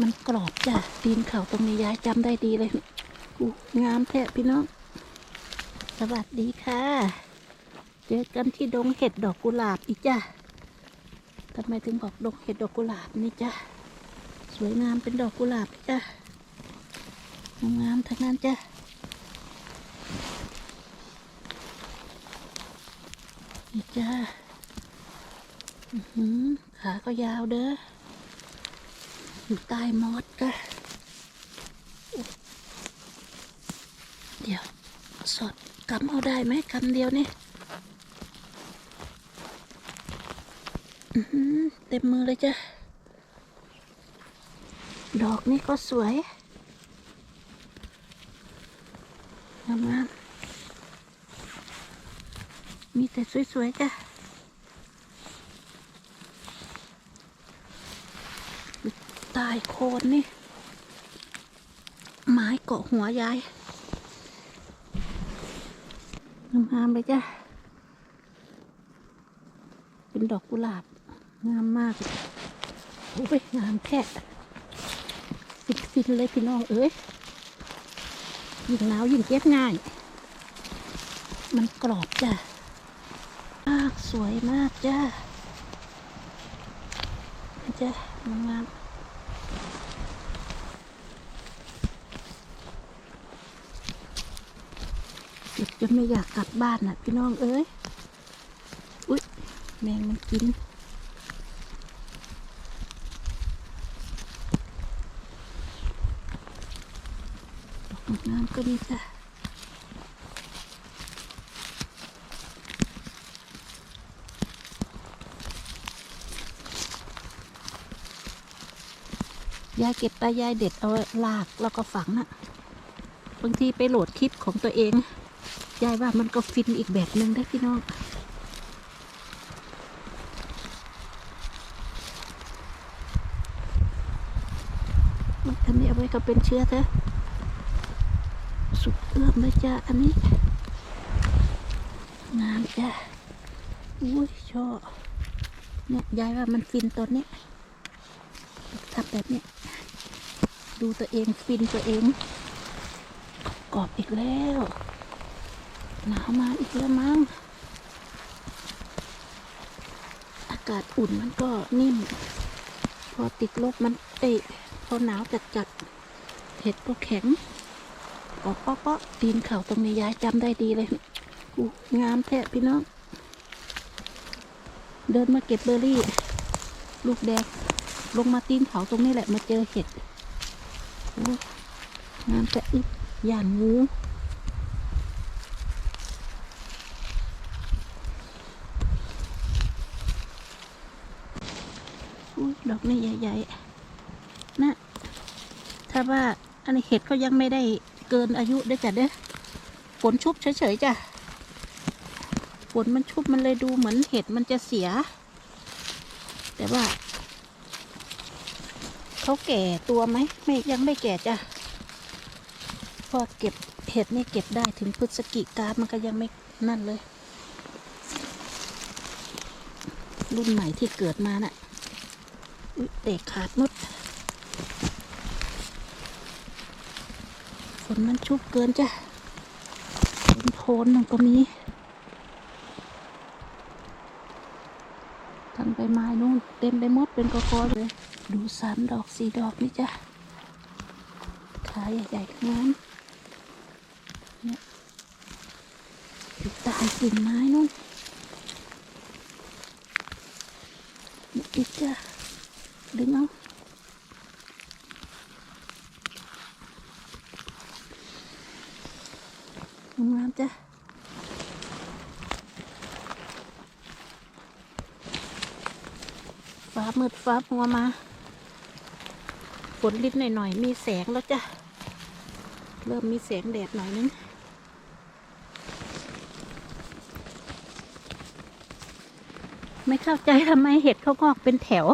มันกรอบจ้ะตีนเขาตรงนี้ยายจำได้ดีเลยอู้งามแท้พี่น้อง สวัสดีค่ะ เจอกันที่ดงเห็ดดอกกุหลาบอีกจ้ะทำไมถึงบอกดงเห็ดดอกกุหลาบนี่จ้ะสวยงามเป็นดอกกุหลาบจ้ะงามทั้งนั้นจ้ะนี่จ้าขาก็ยาวเด้อ อยู่ใต้มอสก็เดี๋ยว สอดกำเอาได้ไหมกำเดียวนี่เต็มมือเลยจ้ะ ดอกนี่ก็สวยงามๆมีแต่สวยๆจ้ะ ตายโคนนี่ ไม้เกาะหัวยายงามๆเลยจ้ะ เป็นดอกกุหลาบ งามมากโอ้ยงามแท้ฟินๆเลยพี่น้องเอ้ยยิ่งหนาวยิ่งเก็บง่าย มันกรอบจ้ะมากสวยมากจ้ะจ้ะงามๆ เก็บจ นไม่อยากกลับบ้านน่ะ พี่น้องเอ้ย อุ๊ย แมงมันกิน ดอกน้ำก็มีจ้ะยายเก็บตายายเด็ดเอาลากแล้วก็ฝังน่ะ บางทีไปโหลดคลิปของตัวเอง ยายว่ามันก็ฟินอีกแบบหนึ่งได้พี่น้องอันนี้เอาไว้ก็เป็นเชื้อเถอะสุกเอื้อมเลยจ้าอันนี้งามจ้าอุ้ยชอบเนี่ยยายว่ามันฟินตอนนี้ทำแบบนี้ดูตัวเองฟินตัวเองกรอบอีกแล้ว หนาวมาอีกแล้วมั้ง อากาศอุ่นมันก็นิ่ม พอติดลบมันเตะ พอหนาวจัดจัดเห็ดก็แข็งออกเปาะๆตีนเขาตรงนี้ย้ายจำได้ดีเลยงามแท้พี่น้อง เดินมาเก็บเบอร์รี่ ลูกแดงลงมาตีนเขาตรงนี้แหละมาเจอเห็ดงามแต่อึบอย่างงู อกนี่ใหญ่ๆนะ ถ้าว่าอันนี้เห็ดเขายังไม่ได้เกินอายุได้อจ้ะเด้อฝนชุบเฉยๆจ้ะฝนมันชุบมันเลยดูเหมือนเห็ดมันจะเสีย แต่ว่าเขาแก่ตัวไหมไม่ยังไม่แก่จ้ะเพอเก็บเห็ดนี่เก็บได้ถึงพฤศจิกามันก็ยังไม่นั่นเลย รุ่นใหม่ที่เกิดมาน่ะ เตะขาดมดฝนมันชุบเกินจ้ะฝนโพนมันก็มีทางใบไม้นู่นเต็มไปหมดเป็นกอกอเลย ดูสามดอกสี่ดอกนี่จ้ะขาใหญ่ๆทั้งนั้นเนี่ยอยู่ใตายกิ่งไม้นู่นนี่อีกจ้ะ ดึงเอางามจ้ะฟ้ามืดฟ้ามัวมาฝนลิดหน่อยๆ มีแสงแล้วจ้ะ เริ่มมีแสงแดดหน่อยนึงไม่เข้าใจทำไมเห็ดเขางอกเป็นแถว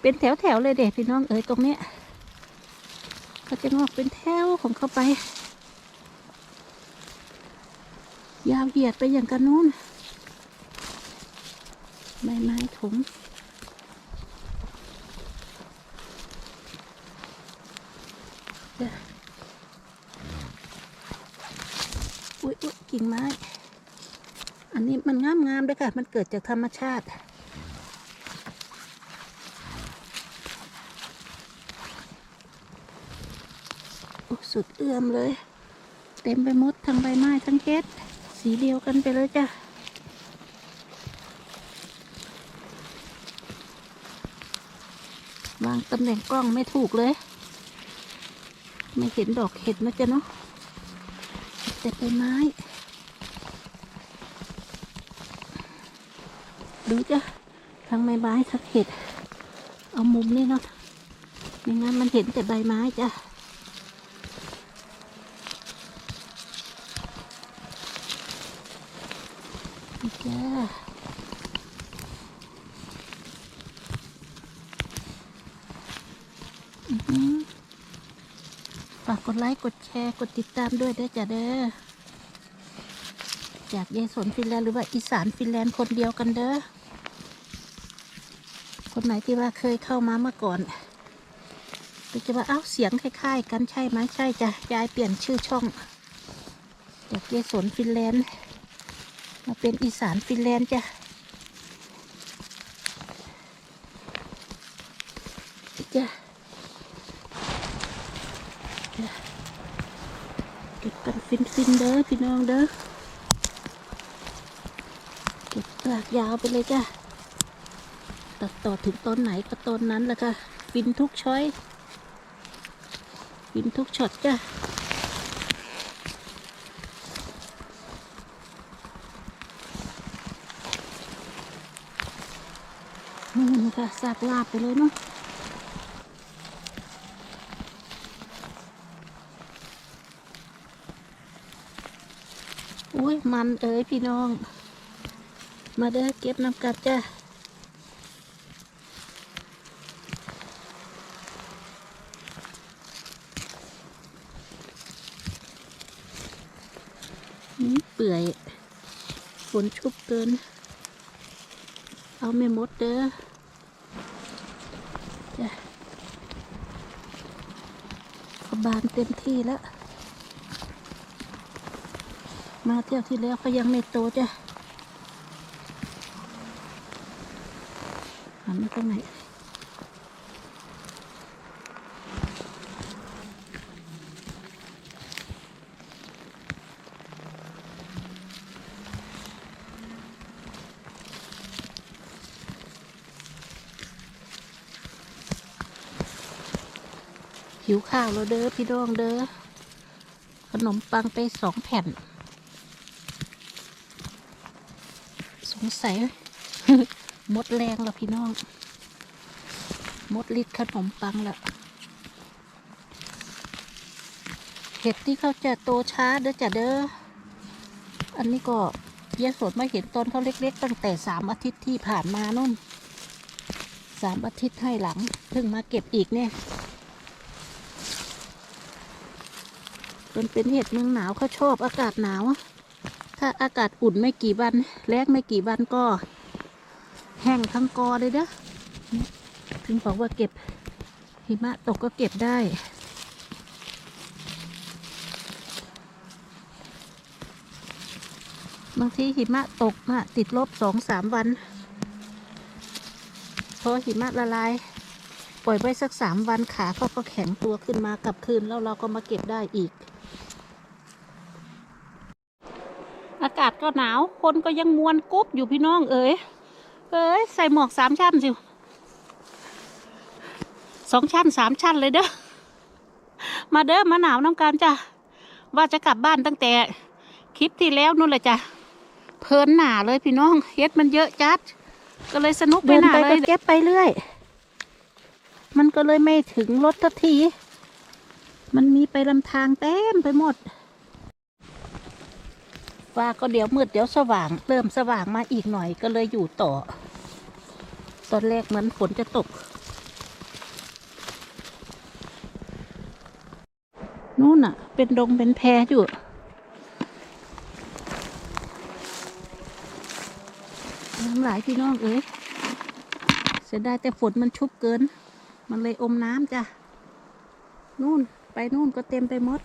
เป็นแถวแถวๆเลยเด็กพี่น้องเอ๋ยตรงเนี้ยเขาจะงอกเป็นแถวของเขาไป ยาวเหยียดไปอย่างกันนู้นใบไม้ถุงจ้ะอุ้ยอุ้ยกิ่งไม้ อันนี้มันงามงามๆด้วยค่ะ มันเกิดจากธรรมชาติ สุดเอื้อมเลย เต็มไปหมดทั้งใบไม้ทั้งเฮ็ดสีเดียวกันไปเลยจ้ะวางตำแหน่งกล้องไม่ถูกเลย ไม่เห็นดอกเห็ดนะจ๊ะเนาะแต่ใบไม้ ดูจ้ะทั้งใบไม้ทั้งเห็ด เอามุมนี่เนาะไม่งั้นมันเห็นแต่ใบไม้จ้ะ นี่จ้าอื้อหือฝากกด ไลค์ กดแชร์ กดติดตามด้วยเด้อจ้ะเด้อ จากยายสนฟินแลนด์หรือว่าอีสานฟินแลนด์คนเดียวกันเด้อ คนไหนที่ว่าเคยเข้ามาเมื่อก่อนก็จะว่าเอ้าเสียงคล้ายๆ กันใช่ไหมใช่จ้ะ ยายเปลี่ยนชื่อช่อง จากยายสนฟินแลนด์มาเป็นอีสานฟินแลนด์จ้ะจ้ะจ้ะเกันฟินฟินๆเด้อพี่น้องเด้อเก็บลากยาวไปเลยจ้ะตัดต่อถึงต้นไหนก็ต้นนั้นแหละค่ะฟินทุกช้อยฟินทุกช็อตจ้ะนี่ค่ะสากลาบไปเลยเนาะ อ้ยมันเอ้ยพี่น้อง มาเด้อเก็บน้ำกัดจ้ะนี่เปื่อยฝนชุบเกิน เอาไม่หมดเด้อจ้ะบานเต็มที่แล้ว มาเที่ยวที่แล้วก็ยังไม่โตจ้ะหันมาตรงไหนหิวข้าวแล้วเด้อพี่ดองเด้อขนมปังไปสองแผ่น งสัยหมดแรงแล้วพี่น้องหมดฤทธิ์ขนมปังแล้วเห็ดที่เขาจะโตช้าเด้อจ้ะเด้อ อันนี้ก็เยอะสดมาเห็นต้นเขาเล็ก ๆ ตั้งแต่สามอาทิตย์ที่ผ่านมานู่นสามอาทิตย์ให้หลังเพิ่งมาเก็บอีกเนี่ยมันเป็นเห็ดเมืองหนาวเขาชอบอากาศหนาว ถ้าอากาศอุ่นไม่กี่วันแล้งไม่กี่วันก็ แห้งทั้งกอเลยเด้อเนี่ยถึงบอกว่าเก็บหิมะตกก็เก็บได้บางทีหิมะตกอะติดลบสองสามวัน พอหิมะละลาย ปล่อยไว้สักสามวันขาเขาก็แข็งตัวขึ้นมากลับคืนแล้วเราก็มาเก็บได้อีก อากาศก็หนาว คนก็ยังมวนกุ๊บอยู่พี่น้องเอ๋ยเอ้ยใส่หมวกสามชั้นสิสองชั้นสามชั้นเลยเด้อมาเด้อมาหนาวน้ำกันจ้ะว่าจะกลับบ้านตั้งแต่คลิปที่แล้วนู่นเลยจ้ะเพลินหนาเลยพี่น้องเฮ็ดมันเยอะจัด ก็เลยสนุกไปเดินหนาไปเลก็ยเก็บไปเรื่อย มันก็เลยไม่ถึงรถทันที มันมีไปลำทางเต็มไปหมด ฟ้าก็เดี๋ยวมืดเดี๋ยวสว่างเริ่มสว่างมาอีกหน่อยก็เลยอยู่ต่อ ตอนแรกเหมือนฝนจะตก นู่นน่ะ เป็นดงเป็นแพอยู่น้ำหลายพี่น้องเอ้ยเสียดายแต่ฝนมันชุบเกิน มันเลยอมน้ำจ้ะ นู่นไปนู่นก็เต็มไปหมด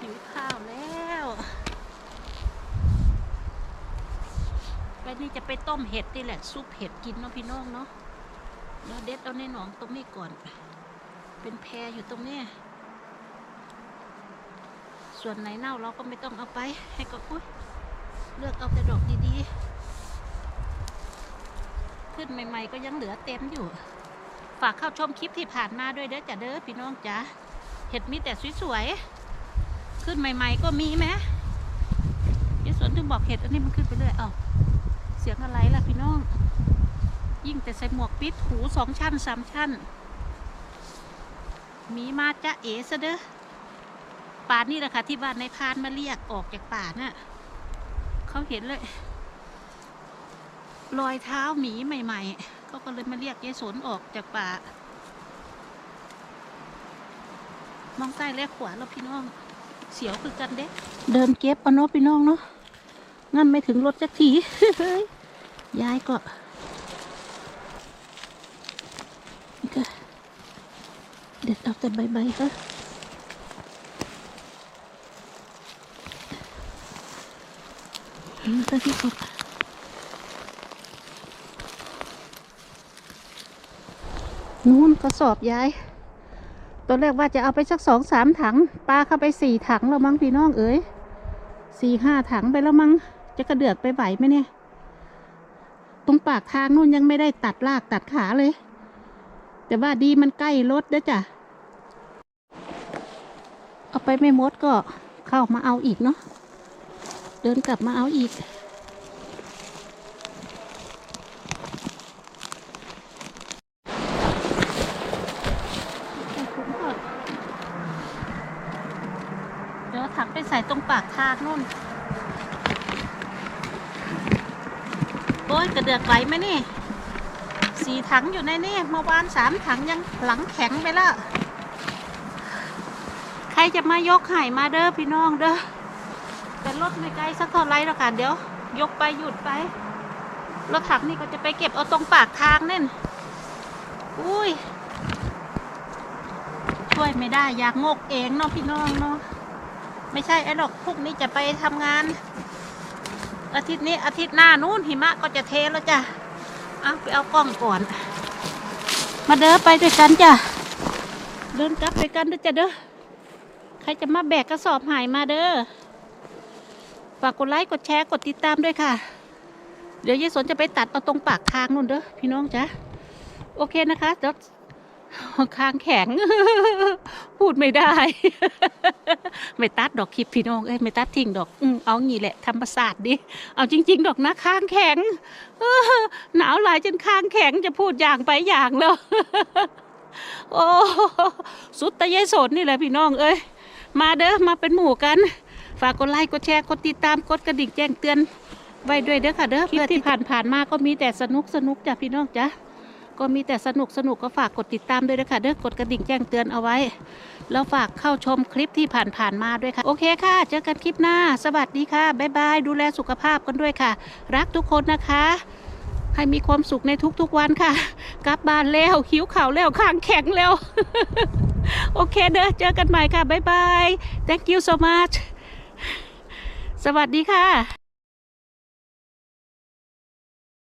หิวข้าวแล้ววันนี้ จะไปต้มเห็ดนี่แหละ ซุปเห็ดกินเนาะพี่น้องเนาะเดี๋ยวเด็ดเอาในหนองตรงนี้ก่อน เป็นแพรอยู่ตรงนี้ ส่วนไหนเน่าเราก็ไม่ต้องเอาไป ให้ก็อุ้ยเลือกเอาแต่ดอกดีๆ ขึ้นใหม่ ๆ ก็ยังเหลือเต็มอยู่ ฝากเข้าชมคลิปที่ผ่านมาด้วยเด้อจ้ะเด้อพี่น้องจ้ะเห็ดมีแต่สวยๆ ขึ้นใหม่ ๆ ก็มีไหมยี่สวนถึงบอกเห็ดอันนี้มันขึ้นไปเรื่อยอ้าเสียงอะไรล่ะพี่น้อง ยิ่งแต่ใส่หมวกปิดหูสองชั้นสามชั้น มีมาจะเอซะเด้อป่านี่แหละค่ะที่บ้านในพานมาเรียกออกจากป่าน่ะเขาเห็นเลย รอยเท้าหมีใหม่ ๆ เขาก็เลยมาเรียกยายสนออกจากป่ามองซ้และขวาแล้วพี่น้อง เสียวคือกันเด้ เดินเก็บเอาเนาะพี่น้องเนาะงั้นไม่ถึงรถจักที ยยายก็นี่ก็เด็ดเอาแต่ใบๆก็นี่ก็ที่สุดนู่นกระสอบยายตอนแรกว่าจะเอาไปสักสองสามถังปลาเข้าไปสี่ถังแล้วมั้งพี่น้องเอ๋ยสี่ห้าถังไปแล้วมั้งจะกระเดือกไปไหวไหมเนี่ย ตรงปากทางนู่นยังไม่ได้ตัดรากตัดขาเลย แต่ว่าดีมันใกล้รถเด้อจ้ะ เอาไปไม่หมดก็เข้ามาเอาอีกเนาะ เดินกลับมาเอาอีกเดี๋ยวถังไปใส่ตรงปากทางนู่น อ้ยกระเดือกไหวไหมนี่สี่ถังอยู่ในนี่เมื่อวานสามถังยังหลังแข็งไปแล้วใครจะมายกไห่มาเด้อพี่น้องเด้อแต่รถไม่ไกลสักเท่าไรหรอกค่ะเดี๋ยว ยกไปหยุดไปรถถังนี่ก็จะไปเก็บเอาตรงปากทางนั่นอุ้ยช่วยไม่ได้อยากงกเองเนาะพี่น้องเนาะไม่ใช่ไอ้ดอกพวกนี้จะไปทำงาน อาทิตย์นี้อาทิตย์หน้านู้นหิมะก็จะเทแล้วจ้ะเอาไปเอากล้องก่อน มาเด้อไปด้วยกันจ้ะเดินกลับด้วยกันเด้อจ้ะเด้อใครจะมาแบกกระสอบหายมาเด้อฝากกดไลค์กดแชร์กดติดตามด้วยค่ะ เดี๋ยวยายสนจะไปตัดเอาตรงปากทางนู่นเด้อพี่น้องจ้ะโอเคนะคะเดี๋ยว คางแข็ง พูดไม่ได้ ไม่ตัดดอกคลิปพี่น้องเอ้ยไม่ตัดทิ้งดอกอืมเอางี้แหละทำประสาทดิเอาจริง ๆ ดอกนะคางแข็งเออหนาวหลายจนคางแข็งจะพูดอย่างไปอย่างแล้วโอ้สุดตะเยายสนนี่แหละพี่น้องเอ้ยมาเด้อมาเป็นหมู่กัน ฝากกดไลค์กดแชร์กดติดตามกดกระดิ่งแจ้งเตือนไว้ด้วยเด้อค่ะเด้อคลิปที่ผ่านๆมาก็มีแต่สนุกสนุกจ้ะพี่น้องจ้ะ ก็มีแต่สนุกสนุกก็ฝากกดติดตามด้วยนะคะเด้อกดกระดิ่งแจ้งเตือนเอาไว้ แล้วฝากเข้าชมคลิปที่ผ่านๆมาด้วยค่ะ โอเคค่ะ เจอกันคลิปหน้า สวัสดีค่ะ บ๊ายบาย ดูแลสุขภาพกันด้วยค่ะ รักทุกคนนะคะ ให้มีความสุขในทุกๆวันค่ะ กลับบ้านแล้วหิวข่าแล้วข้างแข็งแล้ว โอเคเด้อ เจอกันใหม่ค่ะ บ๊ายบาย thank you so much สวัสดีค่ะ